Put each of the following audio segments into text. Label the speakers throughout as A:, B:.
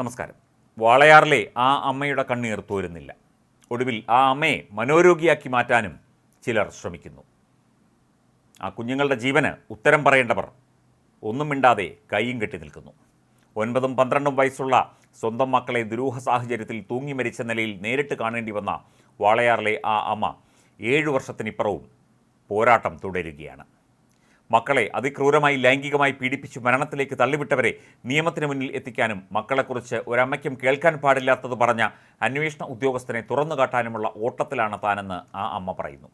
A: നമസ്കാരം. വാളയാറിലെ ആ അമ്മയുടെ കണ്ണീർ തോരുന്നില്ല. ഒടുവിൽ ആ അമ്മയെ മനോരോഗിയാക്കി മാറ്റാനും ചിലർ ശ്രമിക്കുന്നു. ആ കുഞ്ഞുങ്ങളുടെ ജീവന് ഉത്തരം പറയേണ്ടവർ ഒന്നും മിണ്ടാതെ കൈയും കെട്ടി നിൽക്കുന്നു. ഒൻപതും പന്ത്രണ്ടും വയസ്സുള്ള സ്വന്തം മക്കളെ ദുരൂഹ സാഹചര്യത്തിൽ തൂങ്ങി മരിച്ച നിലയിൽ നേരിട്ട് കാണേണ്ടി വന്ന വാളയാറിലെ ആ അമ്മ ഏഴു വർഷത്തിനിപ്പുറവും പോരാട്ടം തുടരുകയാണ്. മക്കളെ അതിക്രൂരമായി ലൈംഗികമായി പീഡിപ്പിച്ച് മരണത്തിലേക്ക് തള്ളിവിട്ടവരെ നിയമത്തിന് മുന്നിൽ എത്തിക്കാനും മക്കളെക്കുറിച്ച് ഒരമ്മയ്ക്കും കേൾക്കാൻ പാടില്ലാത്തത് പറഞ്ഞ അന്വേഷണ ഉദ്യോഗസ്ഥനെ തുറന്നു കാട്ടാനുമുള്ള ഓട്ടത്തിലാണ് താനെന്ന് ആ അമ്മ പറയുന്നു.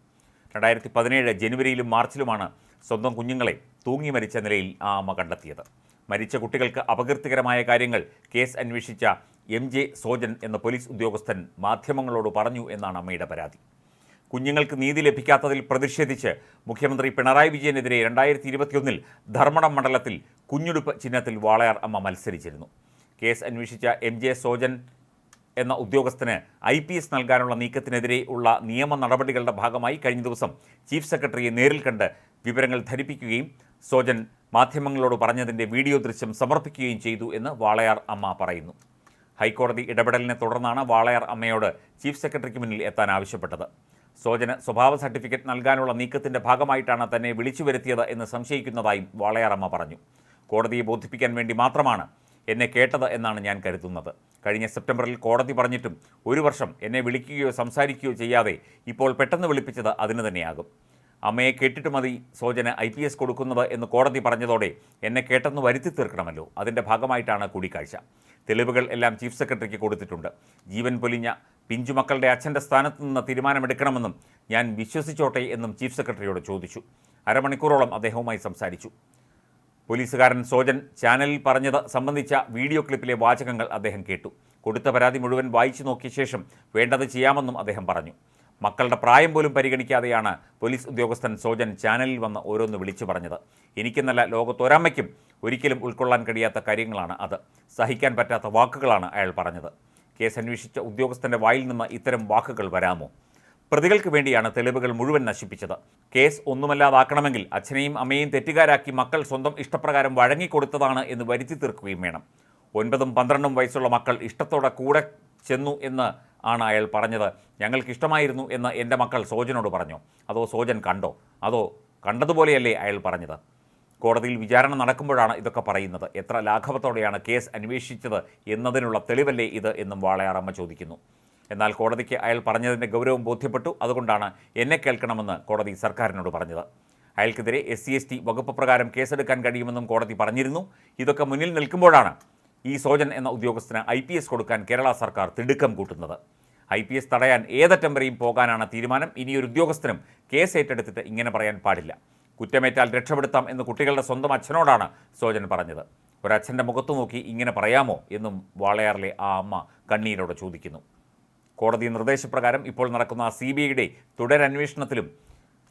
A: രണ്ടായിരത്തി പതിനേഴ് ജനുവരിയിലും മാർച്ചിലുമാണ് സ്വന്തം കുഞ്ഞുങ്ങളെ തൂങ്ങി മരിച്ച നിലയിൽ ആ അമ്മ കണ്ടെത്തിയത്. മരിച്ച കുട്ടികൾക്ക് അപകീർത്തികരമായ കാര്യങ്ങൾ കേസ് അന്വേഷിച്ച എം ജെ സോജൻ എന്ന പോലീസ് ഉദ്യോഗസ്ഥൻ മാധ്യമങ്ങളോട് പറഞ്ഞു എന്നാണ് അമ്മയുടെ പരാതി. കുഞ്ഞുങ്ങൾക്ക് നീതി ലഭിക്കാത്തതിൽ പ്രതിഷേധിച്ച് മുഖ്യമന്ത്രി പിണറായി വിജയനെതിരെ രണ്ടായിരത്തി ഇരുപത്തിയൊന്നിൽ ധർമ്മടം മണ്ഡലത്തിൽ കുഞ്ഞുടുപ്പ് ചിഹ്നത്തിൽ വാളയാർ അമ്മ മത്സരിച്ചിരുന്നു. കേസ് അന്വേഷിച്ച എം ജെ സോജൻ എന്ന ഉദ്യോഗസ്ഥന് ഐ പി എസ് നൽകാനുള്ള നീക്കത്തിനെതിരെ ഉള്ള നിയമ നടപടികളുടെ ഭാഗമായി കഴിഞ്ഞ ദിവസം ചീഫ് സെക്രട്ടറിയെ നേരിൽ കണ്ട് വിവരങ്ങൾ ധരിപ്പിക്കുകയും സോജൻ മാധ്യമങ്ങളോട് പറഞ്ഞതിന്റെ വീഡിയോ ദൃശ്യം സമർപ്പിക്കുകയും ചെയ്തു എന്ന് വാളയാർ അമ്മ പറയുന്നു. ഹൈക്കോടതി ഇടപെടലിനെ തുടർന്നാണ് വാളയാർ അമ്മയോട് ചീഫ് സെക്രട്ടറിക്ക് മുന്നിൽ എത്താൻ ആവശ്യപ്പെട്ടത്. സോജന് സ്വഭാവ സർട്ടിഫിക്കറ്റ് നൽകാനുള്ള നീക്കത്തിന്റെ ഭാഗമായിട്ടാണ് തന്നെ വിളിച്ചു വരുത്തിയത് എന്ന് സംശയിക്കുന്നതായും വാളയാറമ്മ പറഞ്ഞു. കോടതിയെ ബോധിപ്പിക്കാൻ വേണ്ടി മാത്രമാണ് എന്നെ കേട്ടത് എന്നാണ് ഞാൻ കരുതുന്നത്. കഴിഞ്ഞ സെപ്റ്റംബറിൽ കോടതി പറഞ്ഞിട്ടും ഒരു വർഷം എന്നെ വിളിക്കുകയോ സംസാരിക്കുകയോ ചെയ്യാതെ ഇപ്പോൾ പെട്ടെന്ന് വിളിപ്പിച്ചത് അതിന് തന്നെയാകും. അമ്മയെ കേട്ടിട്ട് മതി സോജന് ഐ പി എസ് കൊടുക്കുന്നത് എന്ന് കോടതി പറഞ്ഞതോടെ എന്നെ കേട്ടെന്ന് വരുത്തി തീർക്കണമല്ലോ. അതിന്റെ ഭാഗമായിട്ടാണ് കൂടിക്കാഴ്ച. തെളിവുകൾ എല്ലാം ചീഫ് സെക്രട്ടറിക്ക് കൊടുത്തിട്ടുണ്ട്. ജീവൻ പൊലിഞ്ഞ പിഞ്ചുമക്കളുടെ അച്ഛന്റെ സ്ഥാനത്ത് നിന്ന് തീരുമാനമെടുക്കണമെന്നും ഞാൻ വിശ്വസിച്ചോട്ടെ എന്നും ചീഫ് സെക്രട്ടറിയോട് ചോദിച്ചു. അരമണിക്കൂറോളം അദ്ദേഹവുമായി സംസാരിച്ചു. പോലീസുകാരൻ സോജൻ ചാനലിൽ പറഞ്ഞത് സംബന്ധിച്ച വീഡിയോ ക്ലിപ്പിലെ വാചകങ്ങൾ അദ്ദേഹം കേട്ടു. കൊടുത്ത പരാതി മുഴുവൻ വായിച്ചു നോക്കിയ ശേഷം വേണ്ടത് ചെയ്യാമെന്നും അദ്ദേഹം പറഞ്ഞു. മക്കളുടെ പ്രായം പോലും പരിഗണിക്കാതെയാണ് പോലീസ് ഉദ്യോഗസ്ഥൻ സോജൻ ചാനലിൽ വന്ന് ഓരോന്ന് വിളിച്ചു പറഞ്ഞത്. എനിക്കെന്നല്ല ലോകത്തൊരമ്മയ്ക്കും ഒരിക്കലും ഉൾക്കൊള്ളാൻ കഴിയാത്ത കാര്യങ്ങളാണ് അത്. സഹിക്കാൻ പറ്റാത്ത വാക്കുകളാണ് അയാൾ പറഞ്ഞത്. കേസ് അന്വേഷിച്ച ഉദ്യോഗസ്ഥന്റെ വായിൽ നിന്ന് ഇത്തരം വാക്കുകൾ വരാമോ? പ്രതികൾക്ക് വേണ്ടിയാണ് തെളിവുകൾ മുഴുവൻ നശിപ്പിച്ചത്. കേസ് ഒന്നുമല്ലാതാക്കണമെങ്കിൽ അച്ഛനെയും അമ്മയെയും തെറ്റുകാരാക്കി മക്കൾ സ്വന്തം ഇഷ്ടപ്രകാരം വഴങ്ങിക്കൊടുത്തതാണ് എന്ന് വരുത്തി തീർക്കുകയും വേണം. ഒൻപതും പന്ത്രണ്ടും വയസ്സുള്ള മക്കൾ ഇഷ്ടത്തോടെ കൂടെ ചെന്നു എന്ന് ആണ് അയാൾ പറഞ്ഞത്. ഞങ്ങൾക്ക് ഇഷ്ടമായിരുന്നു എന്ന് എന്റെ മക്കൾ സോജനോട് പറഞ്ഞു. അതോ സോജൻ കണ്ടോ? അതോ കണ്ടതുപോലെയല്ലേ അയാൾ പറഞ്ഞത്? കോടതിയിൽ വിചാരണ നടക്കുമ്പോഴാണ് ഇതൊക്കെ പറയുന്നത്. എത്ര ലാഘവത്തോടെയാണ് കേസ് അന്വേഷിച്ചത് എന്നതിനുള്ള തെളിവല്ലേ ഇത് എന്നും വാളയാറമ്മ ചോദിക്കുന്നു. എന്നാൽ കോടതിക്ക് അയാൾ പറഞ്ഞതിന്റെ ഗൗരവം ബോധ്യപ്പെട്ടു. അതുകൊണ്ടാണ് എന്നെ കേൾക്കണമെന്ന് കോടതി സർക്കാരിനോട് പറഞ്ഞത്. അയാൾക്കെതിരെ എസ് സി എസ് ടി വകുപ്പ് പ്രകാരം കേസെടുക്കാൻ കഴിയുമെന്നും കോടതി പറഞ്ഞിരുന്നു. ഇതൊക്കെ മുന്നിൽ നിൽക്കുമ്പോഴാണ് ഈ സോജൻ എന്ന ഉദ്യോഗസ്ഥന് ഐ പി എസ് കൊടുക്കാൻ കേരള സർക്കാർ തിടുക്കം കൂട്ടുന്നത്. ഐ പി എസ് തടയാൻ ഏതറ്റം വരെയും പോകാനാണ് തീരുമാനം. ഇനിയൊരു ഉദ്യോഗസ്ഥനും കേസ് ഏറ്റെടുത്തിട്ട് ഇങ്ങനെ പറയാൻ പാടില്ല. കുറ്റമേറ്റാൽ രക്ഷപ്പെടുത്താം എന്ന് കുട്ടികളുടെ സ്വന്തം അച്ഛനോടാണ് സോജൻ പറഞ്ഞത്. ഒരച്ഛന്റെ മുഖത്തു നോക്കി ഇങ്ങനെ പറയാമോ എന്നും വാളയാറിലെ ആ അമ്മ കണ്ണീരോടെ ചോദിക്കുന്നു. കോടതി നിർദ്ദേശപ്രകാരം ഇപ്പോൾ നടക്കുന്ന സി ബി ഐയുടെ തുടരന്വേഷണത്തിലും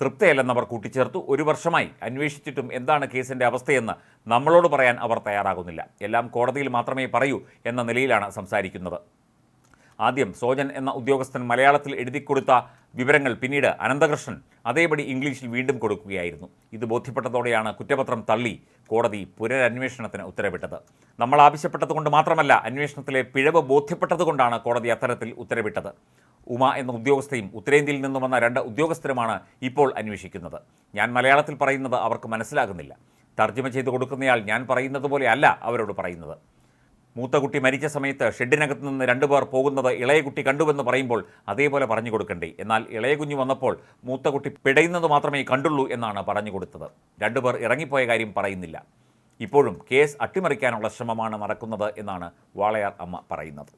A: തൃപ്തയല്ലെന്നവർ കൂട്ടിച്ചേർത്തു. ഒരു വർഷമായി അന്വേഷിച്ചിട്ടും എന്താണ് കേസിന്റെ അവസ്ഥയെന്ന് നമ്മളോട് പറയാൻ അവർ തയ്യാറാകുന്നില്ല. എല്ലാം കോടതിയിൽ മാത്രമേ പറയൂ എന്ന നിലയിലാണ് സംസാരിക്കുന്നത്. ആദ്യം സോജൻ എന്ന ഉദ്യോഗസ്ഥൻ മലയാളത്തിൽ എഴുതി കൊടുത്ത വിവരങ്ങൾ പിന്നീട് അനന്തകൃഷ്ണൻ അതേപടി ഇംഗ്ലീഷിൽ വീണ്ടും കൊടുക്കുകയായിരുന്നു. ഇത് ബോധ്യപ്പെട്ടതോടെയാണ് കുറ്റപത്രം തള്ളി കോടതി പുനരന്വേഷണത്തിന് ഉത്തരവിട്ടത്. നമ്മൾ ആവശ്യപ്പെട്ടതുകൊണ്ട് മാത്രമല്ല അന്വേഷണത്തിലെ പിഴവ് ബോധ്യപ്പെട്ടതുകൊണ്ടാണ് കോടതി അത്തരത്തിൽ ഉത്തരവിട്ടത്. ഉമ എന്ന ഉദ്യോഗസ്ഥയും ഉത്തരേന്ത്യയിൽ നിന്നും വന്ന രണ്ട് ഉദ്യോഗസ്ഥരുമാണ് ഇപ്പോൾ അന്വേഷിക്കുന്നത്. ഞാൻ മലയാളത്തിൽ പറയുന്നത് അവർക്ക് മനസ്സിലാകുന്നില്ല. തർജമ ചെയ്ത് കൊടുക്കുന്നയാൾ ഞാൻ പറയുന്നത് പോലെ അല്ല അവരോട് പറയുന്നത്. മൂത്ത കുട്ടി മരിച്ച സമയത്ത് ഷെഡിനകത്ത് നിന്ന് രണ്ടുപേർ പോകുന്നത് ഇളയ കുട്ടി കണ്ടുവെന്ന് പറയുമ്പോൾ അതേപോലെ പറഞ്ഞു കൊടുക്കണ്ടേ. എന്നാൽ ഇളയ കുഞ്ഞു വന്നപ്പോൾ മൂത്ത കുട്ടി പിടയുന്നത് മാത്രമേ കണ്ടുള്ളൂ എന്നാണ് പറഞ്ഞു കൊടുത്തത്. രണ്ടുപേർ ഇറങ്ങിപ്പോയ കാര്യം പറയുന്നില്ല. ഇപ്പോഴും കേസ് അട്ടിമറിക്കാനുള്ള ശ്രമമാണ് നടക്കുന്നത് എന്നാണ് വാളയാർ അമ്മ പറയുന്നത്.